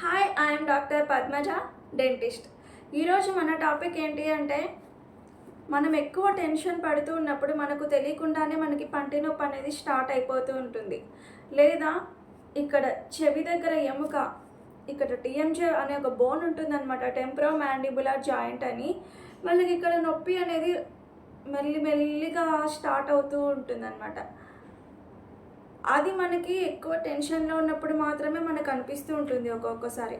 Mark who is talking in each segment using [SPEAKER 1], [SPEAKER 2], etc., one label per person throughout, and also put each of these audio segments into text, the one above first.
[SPEAKER 1] Hi I'm doctor Padmaja dentist ఈరోజు మన topic ఏంటి అంటే మనం ఎక్కువ టెన్షన్ పడుతూ ఉన్నప్పుడు మనకు తెలియకుండానే మనకి పంటి నొప్పి అనేది స్టార్ట్ అయిపోతూ ఉంటుంది. లేదా ఇక్కడ చెవి దగ్గర ఎముక ఇక్కడ టీఎంజే అనే ఒక బోన్ ఉంటుందన్నమాట టెంప్రో మ్యాండిబులర్ జాయింట్ అని. వాళ్ళకి ఇక్కడ నొప్పి అనేది మెల్లి మెల్లిగా స్టార్ట్ అవుతూ ఉంటుందన్నమాట. అది మనకి ఎక్కువ టెన్షన్లో ఉన్నప్పుడు మాత్రమే మనకు అనిపిస్తూ ఉంటుంది ఒక్కొక్కసారి.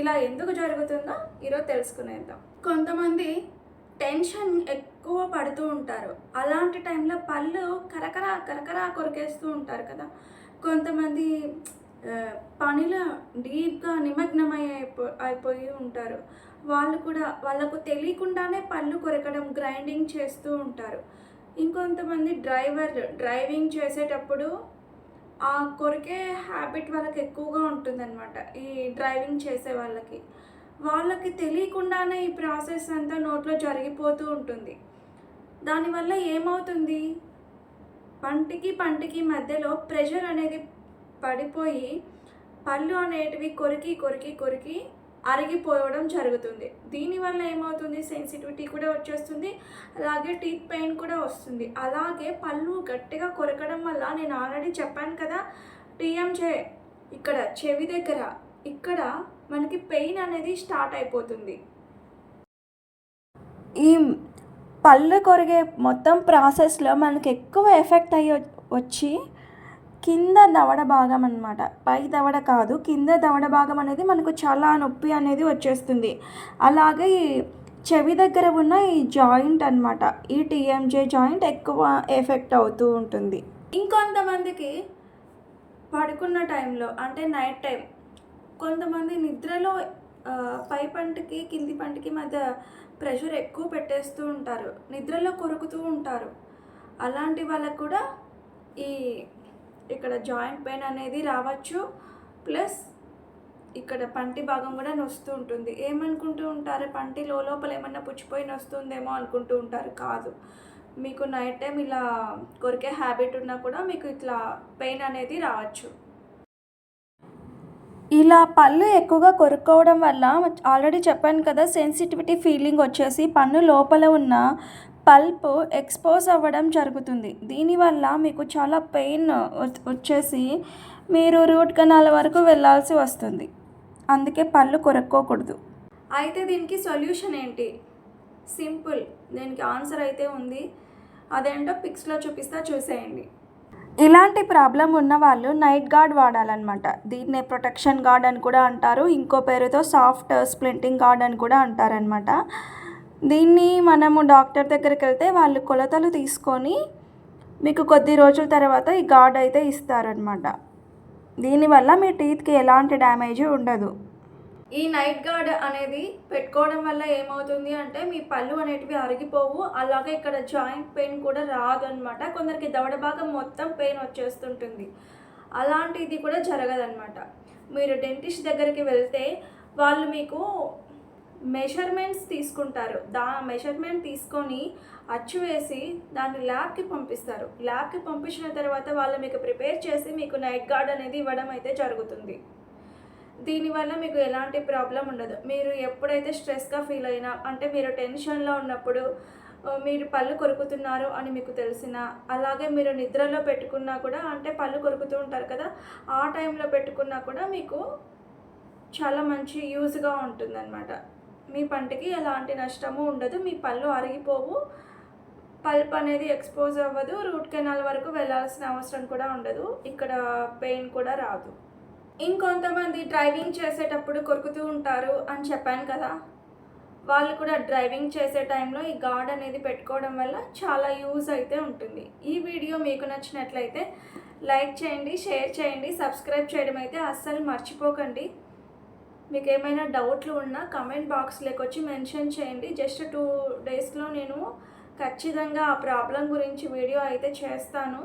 [SPEAKER 1] ఇలా ఎందుకు జరుగుతుందో ఈరోజు తెలుసుకునేద్దాం. కొంతమంది టెన్షన్ ఎక్కువ పడుతూ ఉంటారు. అలాంటి టైంలో పళ్ళు కరకర కరకర కొరికేస్తూ ఉంటారు కదా. కొంతమంది పనిలో డీప్గా నిమగ్నమై అయిపో అయిపోయి ఉంటారు. వాళ్ళు కూడా వాళ్ళకు తెలియకుండానే పళ్ళు కొరకడం గ్రైండింగ్ చేస్తూ ఉంటారు. ఇంకొంతమంది డ్రైవర్ డ్రైవింగ్ చేసేటప్పుడు ఆ కొరికే హ్యాబిట్ వాళ్ళకి ఎక్కువగా ఉంటుందన్నమాట ఈ డ్రైవింగ్ చేసే వాళ్ళకి. వాళ్ళకి తెలియకుండానే ఈ ప్రాసెస్ అంతా నోట్లో జరిగిపోతూ ఉంటుంది. దానివల్ల ఏమవుతుంది? పంటికి పంటికి మధ్యలో ప్రెషర్ అనేది పడిపోయి పళ్ళు అనేటివి కొరికి కొరికి కొరికి అరిగిపోవడం జరుగుతుంది. దీనివల్ల ఏమవుతుంది? సెన్సిటివిటీ కూడా వచ్చేస్తుంది. అలాగే టీత్ పెయిన్ కూడా వస్తుంది. అలాగే పళ్ళు గట్టిగా కొరకడం వల్ల నేను ఆల్రెడీ చెప్పాను కదా టీఎంజే ఇక్కడ చెవి దగ్గర ఇక్కడ మనకి పెయిన్ అనేది స్టార్ట్ అయిపోతుంది. ఈ పళ్ళు కొరిగే మొత్తం ప్రాసెస్లో మనకి ఎక్కువ ఎఫెక్ట్ అయ్యి వచ్చి కింద దవడ భాగం అనమాట పై దవడ కాదు కింద దవడ భాగం అనేది మనకు చాలా నొప్పి అనేది వచ్చేస్తుంది. అలాగే ఈ చెవి దగ్గర ఉన్న ఈ జాయింట్ అన్నమాట ఈ టీఎంజే జాయింట్ ఎక్కువ ఎఫెక్ట్ అవుతూ ఉంటుంది. ఇంకొంతమందికి పడుకున్న టైంలో అంటే నైట్ టైం కొంతమంది నిద్రలో పై పంటకి కింది పంటకి మధ్య ప్రెషర్ ఎక్కువ పెట్టేస్తూ ఉంటారు నిద్రలో కొరుకుతూ ఉంటారు. అలాంటి వాళ్ళకు కూడా ఈ ఇక్కడ జాయింట్ పెయిన్ అనేది రావచ్చు ప్లస్ ఇక్కడ పంటి భాగం కూడా నొస్తూ ఉంటుంది. ఏమనుకుంటూ ఉంటారు? పంటి లోపల ఏమన్నా పుచ్చిపోయి నొస్తుందేమో అనుకుంటూ ఉంటారు. కాదు. మీకు నైట్ టైం ఇలా కొరికే హ్యాబిట్ ఉన్నా కూడా మీకు ఇట్లా పెయిన్ అనేది రావచ్చు. ఇలా పళ్ళు ఎక్కువగా కొరుక్కోవడం వల్ల ఆల్రెడీ చెప్పాను కదా సెన్సిటివిటీ ఫీలింగ్ వచ్చేసి పన్ను లోపల ఉన్న పల్ప్ ఎక్స్పోజ్ అవ్వడం జరుగుతుంది. దీనివల్ల మీకు చాలా పెయిన్ వచ్చేసి మీరు రూట్ కనాల వరకు వెళ్ళాల్సి వస్తుంది. అందుకే పళ్ళు కొరుక్కోకూడదు. అయితే దీనికి సొల్యూషన్ ఏంటి? సింపుల్. దీనికి ఆన్సర్ అయితే ఉంది. అదేంటో పిక్స్లో చూపిస్తా చూసేయండి. ఇలాంటి ప్రాబ్లం ఉన్న వాళ్ళు నైట్ గార్డ్ వాడాలన్నమాట. దీన్నే ప్రొటెక్షన్ గార్డ్ అని కూడా అంటారు. ఇంకో పేరుతో సాఫ్ట్ స్ప్లింటింగ్ గార్డ్ అని కూడా అంటారనమాట దీన్ని మనము డాక్టర్ దగ్గరికి వెళ్తే వాళ్ళు కొలతలు తీసుకొని మీకు కొద్ది రోజుల తర్వాత ఈ గార్డ్ అయితే ఇస్తారనమాట దీనివల్ల మీ టీత్కి ఎలాంటి డ్యామేజ్ ఉండదు. ఈ నైట్ గార్డ్ అనేది పెట్టుకోవడం వల్ల ఏమవుతుంది అంటే మీ పళ్ళు అనేటివి అరిగిపోవు అలాగే ఇక్కడ జాయింట్ పెయిన్ కూడా రాదు అనమాట కొందరికి దవడ భాగం మొత్తం పెయిన్ వచ్చేస్తుంటుంది. అలాంటిది కూడా జరగదనమాట మీరు డెంటిస్ట్ దగ్గరికి వెళ్తే వాళ్ళు మీకు మెషర్మెంట్స్ తీసుకుంటారు. దా మెషర్మెంట్ తీసుకొని అచ్చు వేసి దాన్ని ల్యాబ్కి పంపిస్తారు. ల్యాబ్కి పంపించిన తర్వాత వాళ్ళు మీకు ప్రిపేర్ చేసి మీకు నైట్ గార్డ్ అనేది ఇవ్వడం అయితే జరుగుతుంది. దీనివల్ల మీకు ఎలాంటి ప్రాబ్లం ఉండదు. మీరు ఎప్పుడైతే స్ట్రెస్గా ఫీల్ అయినా అంటే మీరు టెన్షన్లో ఉన్నప్పుడు మీరు పళ్ళు కొరుకుతున్నారు అని మీకు తెలిసిన అలాగే మీరు నిద్రలో పెట్టుకున్నా కూడా అంటే పళ్ళు కొరుకుతూ ఉంటారు కదా ఆ టైంలో పెట్టుకున్నా కూడా మీకు చాలా మంచి యూజ్గా ఉంటుందన్నమాట. మీ పంటకి ఎలాంటి నష్టము ఉండదు మీ పళ్ళు అరిగిపోవు పల్ప్ అనేది ఎక్స్పోజ్ అవ్వదు రూట్ కెనాల్ వరకు వెళ్ళాల్సిన అవసరం కూడా ఉండదు ఇక్కడ పెయిన్ కూడా రాదు. ఇంకొంతమంది డ్రైవింగ్ చేసేటప్పుడు కొరుకుతూ ఉంటారు అని చెప్పాను కదా. వాళ్ళు కూడా డ్రైవింగ్ చేసే టైంలో ఈ గార్డ్ అనేది పెట్టుకోవడం వల్ల చాలా యూజ్ అయితే ఉంటుంది. ఈ వీడియో మీకు నచ్చినట్లయితే లైక్ చేయండి షేర్ చేయండి సబ్స్క్రైబ్ చేయడం అయితే అస్సలు మర్చిపోకండి. మీకు ఏమైనా డౌట్లు ఉన్నా కమెంట్ బాక్స్లోకి వచ్చి మెన్షన్ చేయండి. జస్ట్ టూ డేస్లో నేను ఖచ్చితంగా ఆ ప్రాబ్లం గురించి వీడియో అయితే చేస్తాను.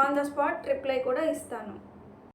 [SPEAKER 1] ఆన్ ద స్పాట్ రిప్లై కూడా ఇస్తాను.